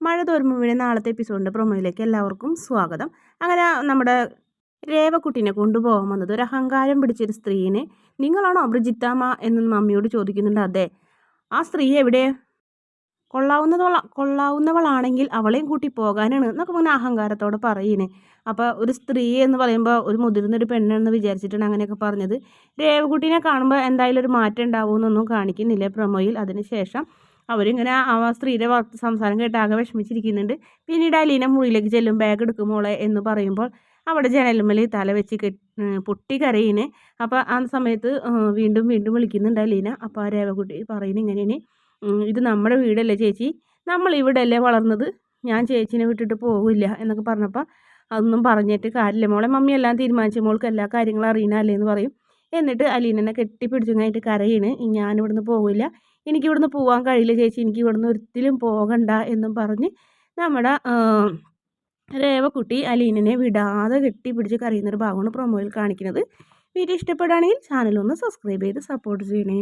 മഴ തോരുമ്പോൾ നാളത്തെ എപ്പിസോഡിന്റെ പ്രൊമോയിലേക്ക് എല്ലാവർക്കും സ്വാഗതം. അങ്ങനെ നമ്മുടെ രേവക്കുട്ടീനെ കൊണ്ടുപോകാൻ വന്നത് ഒരു അഹങ്കാരം പിടിച്ചൊരു സ്ത്രീനെ. നിങ്ങളാണോ ബ്രിജിത്താമ്മ എന്ന് മമ്മിയോട് ചോദിക്കുന്നുണ്ട് അതെ. ആ സ്ത്രീ എവിടെ? കൊള്ളാവുന്നതോള കൊള്ളാവുന്നവളാണെങ്കിൽ അവളെയും കൂട്ടി പോകാനാണ് എന്നൊക്കെ പറഞ്ഞ അഹങ്കാരത്തോടെ പറയുന്നേ. അപ്പോൾ ഒരു സ്ത്രീ എന്ന് പറയുമ്പോൾ ഒരു മുതിർന്നൊരു പെണ്ണെന്ന് വിചാരിച്ചിട്ടാണ് അങ്ങനെയൊക്കെ പറഞ്ഞത്. രേവകുട്ടീനെ കാണുമ്പോൾ എന്തായാലും ഒരു മാറ്റം ഉണ്ടാവുമെന്നൊന്നും കാണിക്കുന്നില്ല പ്രൊമോയിൽ അതിനുശേഷം അവരിങ്ങനെ ആ സ്ത്രീയുടെ സംസാരം കേട്ട് ആകെ വിഷമിച്ചിരിക്കുന്നുണ്ട്. പിന്നീട് അലീന മുറിയിലേക്ക് ചെല്ലും ബാഗ് എടുക്കുമോളെ എന്ന് പറയുമ്പോൾ അവിടെ ജനലുമ്മൽ തല വെച്ച് പൊട്ടി കരയിന് അപ്പോൾ ആ സമയത്ത് വീണ്ടും വീണ്ടും വിളിക്കുന്നുണ്ട് അലീന. അപ്പോൾ ആ രേവകുട്ടി പറയുന്നത് ഇങ്ങനെയാണ് ഇത് നമ്മുടെ വീടല്ലേ ചേച്ചി? നമ്മൾ ഇവിടെ അല്ലേ വളർന്നത്? ഞാൻ ചേച്ചിനെ വിട്ടിട്ട് പോകില്ല എന്നൊക്കെ പറഞ്ഞപ്പോൾ അതൊന്നും പറഞ്ഞിട്ട് കാര്യമില്ല. മോളെ മമ്മി എല്ലാം തീരുമാനിച്ച. മോൾക്ക് എല്ലാ കാര്യങ്ങളും അറിയണല്ലേ എന്ന് പറയും. എന്നിട്ട് അലീനനെ കെട്ടിപ്പിടിച്ചു കഴിഞ്ഞിട്ട് കരയിന് ഞാനിവിടുന്ന് പോകില്ല എനിക്കിവിടുന്ന് പോകാൻ കഴിയില്ല ചേച്ചി. എനിക്ക് ഇവിടുന്ന് ഒരിക്കലും പോകണ്ട എന്നും പറഞ്ഞ് നമ്മുടെ രേവക്കുട്ടി അലീനനെ വിടാതെ കെട്ടി പിടിച്ച് കരയുന്നൊരു ഭാഗമാണ് പ്രൊമോയിൽ കാണിക്കുന്നത്. വീഡിയോ ഇഷ്ടപ്പെടുകയാണെങ്കിൽ ചാനലൊന്ന് സബ്സ്ക്രൈബ് ചെയ്ത് സപ്പോർട്ട് ചെയ്യണേ.